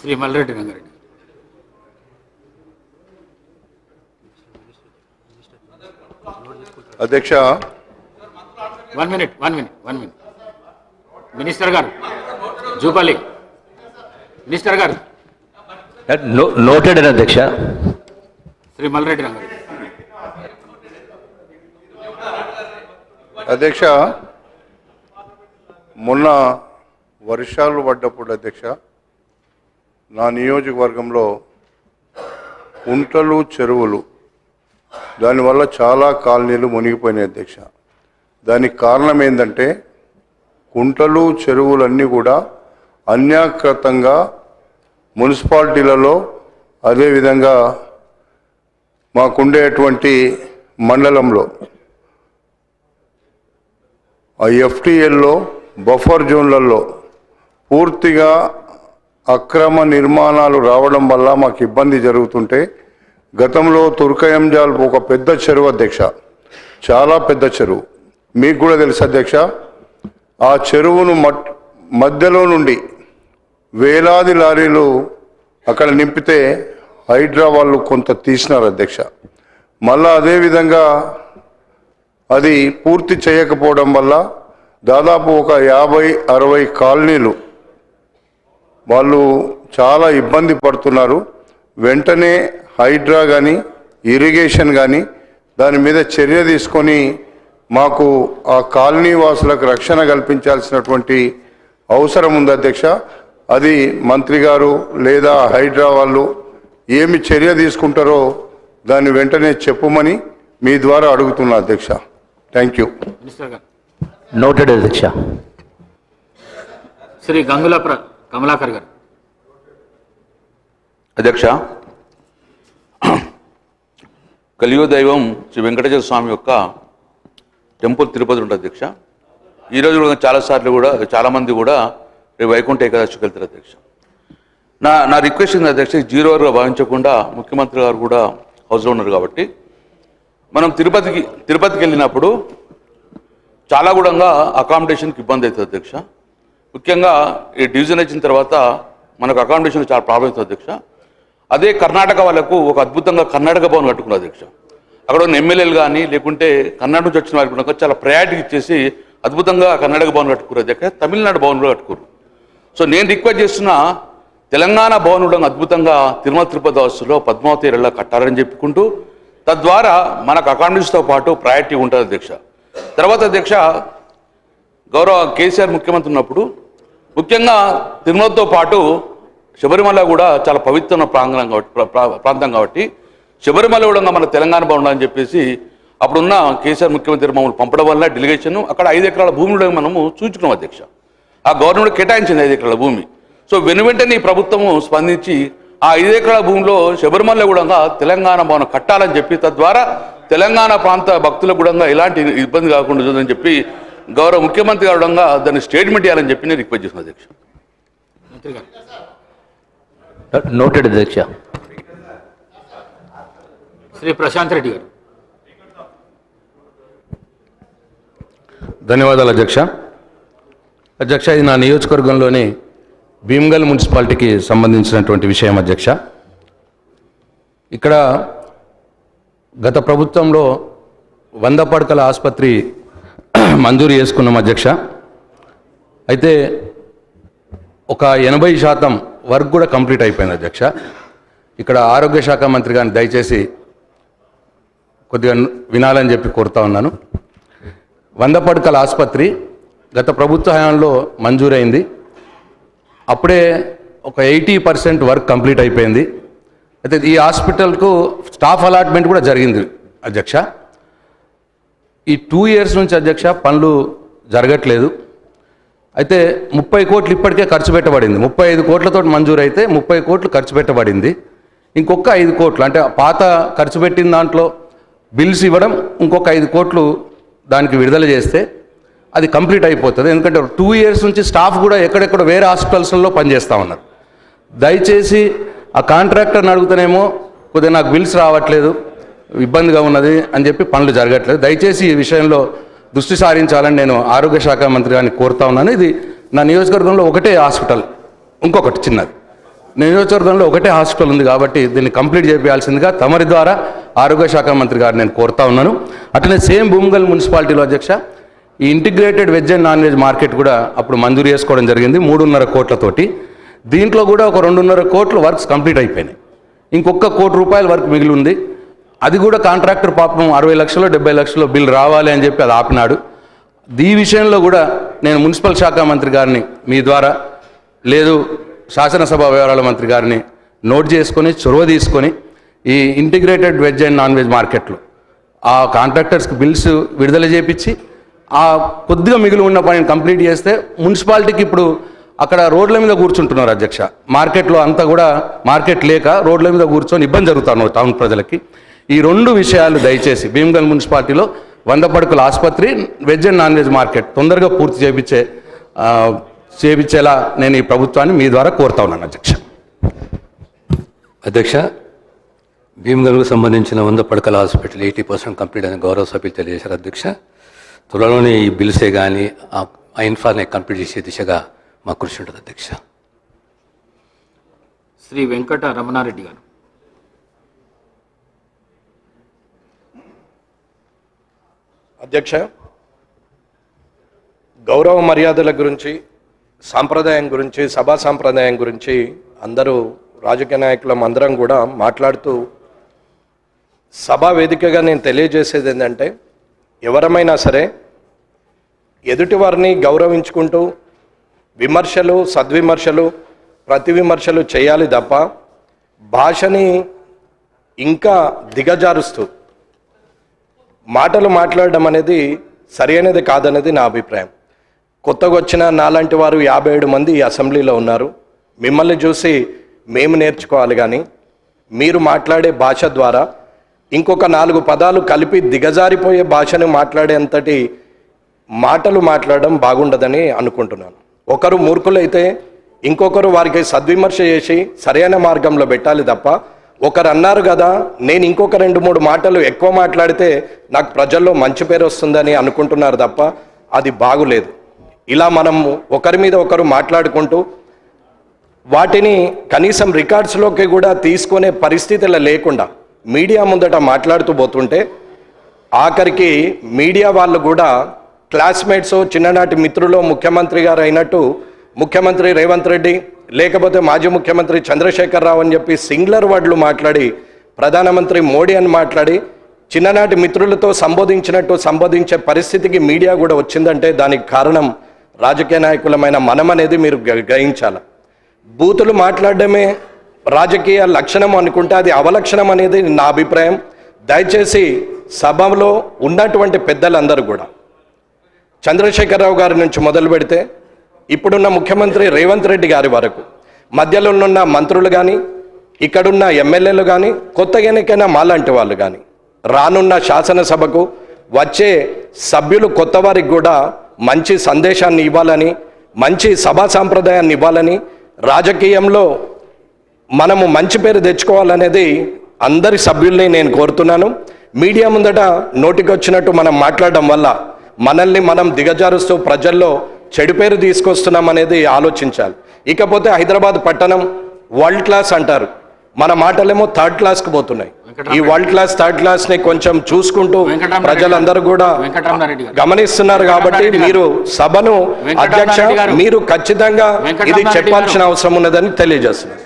శ్రీ మల్రెడ్డి రంగారెడ్డి అధ్యక్ష. One minute one minute one minute. Minister గారు Jupally. Minister గారు. నోటెడ్ అధ్యక్ష శ్రీ మల్రెడ్డి రంగారెడ్డి అధ్యక్ష మొన్న వర్షాలు పడ్డప్పుడు అధ్యక్ష నా నియోజకవర్గంలో కుంటలు చెరువులు దానివల్ల చాలా కాలనీలు మునిగిపోయినాయి అధ్యక్ష. దానికి కారణం ఏంటంటే కుంటలు చెరువులన్నీ కూడా అన్యాకృతంగా మున్సిపాలిటీలలో అదేవిధంగా మాకుండేటువంటి మండలంలో ఆ ఎఫ్టీఎల్లో బఫర్ జోన్లలో పూర్తిగా అక్రమ నిర్మాణాలు రావడం వల్ల మాకు ఇబ్బంది జరుగుతుంటే గతంలో తుర్కయంజాల్ ఒక పెద్ద చెరువు అధ్యక్ష. చాలా పెద్ద చెరువు. మీకు కూడా తెలుసు అధ్యక్ష. ఆ చెరువును మట్ మధ్యలో నుండి వేలాది లారీలు అక్కడ నింపితే హైడ్రా వాళ్ళు కొంత తీసినారు అధ్యక్ష. మళ్ళా అదేవిధంగా అది పూర్తి చేయకపోవడం వల్ల దాదాపు ఒక యాభై అరవై కాలనీలు వాళ్ళు చాలా ఇబ్బంది పడుతున్నారు. వెంటనే హైడ్రా కానీ ఇరిగేషన్ కానీ దాని మీద చర్య తీసుకొని మాకు ఆ కాలనీ వాసులకు రక్షణ కల్పించాల్సినటువంటి అవసరం ఉంది అధ్యక్ష. అది మంత్రి గారు లేదా హైడ్రా వాళ్ళు ఏమి చర్య తీసుకుంటారో దాన్ని వెంటనే చెప్పమని మీ ద్వారా అడుగుతున్నా అధ్యక్ష. థ్యాంక్ యూ నోటెడ్ అధ్యక్ష. శ్రీ గంగుల కమలాకర్ గారు. అధ్యక్ష కలియుగ దైవం శ్రీ వెంకటేశ్వర స్వామి యొక్క టెంపుల్ తిరుపతి ఉంటుంది అధ్యక్ష. ఈరోజు కూడా చాలాసార్లు కూడా చాలామంది కూడా రేపు వైకుంఠ ఏకాదశికి వెళ్తారు అధ్యక్ష. నా నా రిక్వెస్ట్ ఉంది అధ్యక్ష జీరో వరకు భావించకుండా ముఖ్యమంత్రి గారు కూడా హౌస్లో ఉన్నారు కాబట్టి మనం తిరుపతికి తిరుపతికి వెళ్ళినప్పుడు చాలా కూడా అకామిడేషన్కి ఇబ్బంది అవుతుంది అధ్యక్ష. ముఖ్యంగా ఈ డివిజన్ వచ్చిన తర్వాత మనకు అకామిడేషన్ చాలా ప్రాబ్లమ్స్ అవుతుంది అధ్యక్ష. అదే కర్ణాటక వాళ్ళకు ఒక అద్భుతంగా కర్ణాటక భవన్ కట్టుకున్నారు అధ్యక్ష. అక్కడ ఉన్న ఎమ్మెల్యేలు కానీ లేకుంటే కర్ణాటక నుంచి వచ్చిన వారికి కూడా చాలా ప్రయారిటీ ఇచ్చేసి అద్భుతంగా కర్ణాటక భవన్ కట్టుకున్నారు అధ్యక్ష. తమిళనాడు భవన్ కూడా కట్టుకోరు సో నేను రిక్వెస్ట్ చేస్తున్న తెలంగాణ భవన్ కూడా అద్భుతంగా తిరుమల తిరుపతి వస్తులో పద్మావతి ఏరియాలో కట్టారని చెప్పుకుంటూ తద్వారా మనకు అకామిడేషన్తో పాటు ప్రయారిటీ ఉంటుంది అధ్యక్ష. తర్వాత అధ్యక్ష గౌరవ కేసీఆర్ ముఖ్యమంత్రి ఉన్నప్పుడు ముఖ్యంగా తిరుమలతో పాటు శబరిమల కూడా చాలా పవిత్రమైన ప్రాంగణం కాబట్టి ప్రా- ప్రాంతం కాబట్టి శబరిమల కూడా మన తెలంగాణ బాగుండాలని అని చెప్పేసి అప్పుడున్న కేసీఆర్ ముఖ్యమంత్రి మమ్మల్ని పంపడం వల్ల డెలిగేషన్ అక్కడ ఐదు ఎకరాల భూమి కూడా మనము చూచుకున్నాం అధ్యక్ష. ఆ గవర్నమెంట్ కేటాయించింది ఐదు ఎకరాల భూమి. సో వెను వెంటనే ఈ ప్రభుత్వము స్పందించి ఆ ఐదు ఎకరాల భూమిలో శబరిమల కూడా తెలంగాణ భవనం కట్టాలని చెప్పి తద్వారా తెలంగాణ ప్రాంత భక్తులకు కూడా ఎలాంటి ఇబ్బంది కాకుండా చూదని చెప్పి గౌరవ ముఖ్యమంత్రి గారు దాన్ని స్టేట్మెంట్ ఇవ్వాలని చెప్పి నేను రిక్వెస్ట్ చేసిన అధ్యక్ష. మంత్రి గారు. నోటెడ్ అధ్యక్ష. శ్రీ ప్రశాంత్ రెడ్డి గారు. ధన్యవాదాలు అధ్యక్ష. అధ్యక్ష ఇది నా నియోజకవర్గంలోని భీమ్గల్ మున్సిపాలిటీకి సంబంధించినటువంటి విషయం అధ్యక్ష. ఇక్కడ గత ప్రభుత్వంలో వంద పడకల ఆసుపత్రి మంజూరు చేసుకున్నాం అధ్యక్ష. అయితే ఒక ఎనభై శాతం వర్క్ కూడా కంప్లీట్ అయిపోయింది అధ్యక్ష. ఇక్కడ ఆరోగ్య శాఖ మంత్రి గారిని దయచేసి కొద్దిగా వినాలని చెప్పి కోరుతా ఉన్నాను. వంద పడకల ఆసుపత్రి గత ప్రభుత్వ హయాంలో మంజూరైంది. అప్పుడే ఒక ఎయిటీ పర్సెంట్ వర్క్ కంప్లీట్ అయిపోయింది. అయితే ఈ హాస్పిటల్కు స్టాఫ్ అలాట్మెంట్ కూడా జరిగింది అధ్యక్ష. ఈ టూ ఇయర్స్ నుంచి అధ్యక్ష పనులు జరగట్లేదు. అయితే ముప్పై కోట్లు ఇప్పటికే ఖర్చు పెట్టబడింది. ముప్పై ఐదు కోట్లతో మంజూరు అయితే ముప్పై కోట్లు ఖర్చు పెట్టబడింది. ఇంకొక ఐదు కోట్లు అంటే పాత ఖర్చు పెట్టిన దాంట్లో బిల్స్ ఇవ్వడం ఇంకొక ఐదు కోట్లు దానికి విడుదల చేస్తే అది కంప్లీట్ అయిపోతుంది. ఎందుకంటే టూ ఇయర్స్ నుంచి స్టాఫ్ కూడా ఎక్కడెక్కడ వేరే హాస్పిటల్స్లో పనిచేస్తూ ఉన్నారు. దయచేసి ఆ కాంట్రాక్టర్ని అడుగుతానేమో కొద్దిగా నాకు బిల్స్ రావట్లేదు. ఇబ్బందిగా ఉన్నది అని చెప్పి పనులు జరగట్లేదు. దయచేసి ఈ విషయంలో దృష్టి సారించాలని నేను ఆరోగ్య శాఖ మంత్రి గారిని కోరుతా ఉన్నాను. ఇది నా నియోజకవర్గంలో ఒకటే హాస్పిటల్ ఇంకొకటి చిన్నది. నియోజకవర్గంలో ఒకటే హాస్పిటల్ ఉంది కాబట్టి దీన్ని కంప్లీట్ చేయాల్సిందిగా తమరి ద్వారా ఆరోగ్య శాఖ మంత్రి గారు నేను కోరుతా ఉన్నాను. అట్లనే సేమ్ భూమిగల్ మున్సిపాలిటీలో అధ్యక్ష ఈ integrated veg and non veg market కూడా అప్పుడు మంజూరు చేసుకోవడం జరిగింది మూడున్నర కోట్లతోటి. దీంట్లో కూడా ఒక రెండున్నర కోట్ల వర్క్స్ కంప్లీట్ అయిపోయినాయి. ఇంకొక కోటి రూపాయల వర్క్ మిగిలి ఉంది. అది కూడా కాంట్రాక్టర్ పాపం అరవై లక్షలు డెబ్బై లక్షలు బిల్ రావాలి అని చెప్పి అది ఆపినాడు. ఈ విషయంలో కూడా నేను మున్సిపల్ శాఖ మంత్రి గారిని మీ ద్వారా లేదు శాసనసభ వ్యవహారాల మంత్రి గారిని నోట్ చేసుకొని చొరవ తీసుకొని ఈ integrated veg and non veg మార్కెట్లు ఆ కాంట్రాక్టర్స్కి బిల్స్ విడుదల చేపించి ఆ కొద్దిగా మిగిలి ఉన్న పనిని కంప్లీట్ చేస్తే మున్సిపాలిటీకి ఇప్పుడు అక్కడ రోడ్ల మీద కూర్చుంటున్నారు అధ్యక్ష. మార్కెట్లో అంతా కూడా మార్కెట్ లేక రోడ్ల మీద కూర్చొని ఇబ్బంది జరుగుతాను టౌన్ ప్రజలకి. ఈ రెండు విషయాలు దయచేసి భీమగల్ మున్సిపాలిటీలో వంద పడుకుల ఆసుపత్రి veg and non veg market తొందరగా పూర్తి చేపించే ఆ, చేపించేలా నేను ఈ ప్రభుత్వాన్ని మీ ద్వారా కోరుతా ఉన్నాను అధ్యక్ష. అధ్యక్ష భీమగల్కు సంబంధించిన వంద పడకల హాస్పిటల్ ఎయిటీ పర్సెంట్ కంప్లీట్ అని గౌరవ సభ్యులు తెలియజేశారు అధ్యక్ష. త్వరలోనే ఈ బిల్సే కానీ ఆ ఇన్ఫార్నే కంప్లీట్ చేసే దిశగా మా కృషి ఉంటుంది అధ్యక్ష. శ్రీ వెంకట రమణారెడ్డి గారు. అధ్యక్ష గౌరవ మర్యాదల గురించి సాంప్రదాయం గురించి సభా సాంప్రదాయం గురించి అందరూ రాజకీయ నాయకులం అందరం కూడా మాట్లాడుతూ సభా వేదికగా నేను తెలియజేసేది ఏంటంటే ఎవరమైనా సరే ఎదుటివారిని గౌరవించుకుంటూ విమర్శలు సద్విమర్శలు ప్రతి విమర్శలు చేయాలి తప్ప భాషని ఇంకా దిగజారుస్తూ మాటలు మాట్లాడడం అనేది సరైనది కాదనేది నా అభిప్రాయం. కొత్తగా వచ్చిన నాలాంటి వారు యాభై ఏడు మంది ఈ అసెంబ్లీలో ఉన్నారు. మిమ్మల్ని చూసి మేము నేర్చుకోవాలి కానీ మీరు మాట్లాడే భాష ద్వారా ఇంకొక నాలుగు పదాలు కలిపి దిగజారిపోయే భాషను మాట్లాడేంతటి మాటలు మాట్లాడడం బాగుండదని అనుకుంటున్నాను. ఒకరు మూర్ఖులైతే ఇంకొకరు వారికి సద్విమర్శ చేసి సరైన మార్గంలో పెట్టాలి తప్ప ఒకరు అన్నారు కదా నేను ఇంకొక రెండు మూడు మాటలు ఎక్కువ మాట్లాడితే నాకు ప్రజల్లో మంచి పేరు వస్తుందని అనుకుంటున్నారు తప్ప అది బాగులేదు. ఇలా మనం ఒకరి మీద ఒకరు మాట్లాడుకుంటూ వాటిని కనీసం రికార్డ్స్లోకి కూడా తీసుకునే పరిస్థితులు లేకుండా మీడియా ముందట మాట్లాడుతూ పోతుంటే ఆఖరికి మీడియా వాళ్ళు కూడా క్లాస్మేట్స్ చిన్ననాటి మిత్రులు ముఖ్యమంత్రి గారు అయినట్టు ముఖ్యమంత్రి రేవంత్ రెడ్డి లేకపోతే మాజీ ముఖ్యమంత్రి చంద్రశేఖర్ రావు అని చెప్పి సింగులర్ వర్డ్లు మాట్లాడి ప్రధానమంత్రి మోడీ అని మాట్లాడి చిన్ననాటి మిత్రులతో సంబోధించినట్టు సంబోధించే పరిస్థితికి మీడియా కూడా వచ్చిందంటే దానికి కారణం రాజకీయ నాయకులమైన మనం అనేది మీరు గ్ర- గ్రహించాలి. బూతులు మాట్లాడడమే రాజకీయ లక్షణం అనుకుంటే అది అవలక్షణం అనేది నా అభిప్రాయం. దయచేసి సభలో ఉన్నటువంటి పెద్దలందరూ కూడా చంద్రశేఖరరావు గారి నుంచి మొదలు పెడితే ఇప్పుడున్న ముఖ్యమంత్రి రేవంత్ రెడ్డి గారి వరకు మధ్యలో ఉన్న మంత్రులు కానీ ఇక్కడున్న ఎమ్మెల్యేలు కానీ కొత్తగా ఎన్నికైనా మాలాంటి వాళ్ళు కానీ రానున్న శాసనసభకు వచ్చే సభ్యులు కొత్త వారికి కూడా మంచి సందేశాన్ని ఇవ్వాలని మంచి సభా సాంప్రదాయాన్ని ఇవ్వాలని రాజకీయంలో మనము మంచి పేరు తెచ్చుకోవాలనేది అందరి సభ్యుల్ని నేను కోరుతున్నాను. మీడియా ముందట నోటికొచ్చినట్టు మనం మాట్లాడడం వల్ల మనల్ని మనం దిగజారుస్తూ ప్రజల్లో చెడు పేరు తీసుకొస్తున్నాం అనేది ఆలోచించాలి. ఇకపోతే హైదరాబాద్ పట్టణం వరల్డ్ క్లాస్ అంటారు. మన మాటలేమో థర్డ్ క్లాస్కి పోతున్నాయి ఈ వరల్డ్ క్లాస్ థర్డ్ క్లాస్ని కొంచెం చూసుకుంటూ ప్రజలందరూ కూడా. గమనిస్తున్నారు కాబట్టి. మీరు సభను అధ్యక్ష. మీరు ఖచ్చితంగా ఇది చెప్పాల్సిన. అవసరం ఉన్నదని తెలియజేస్తున్నారు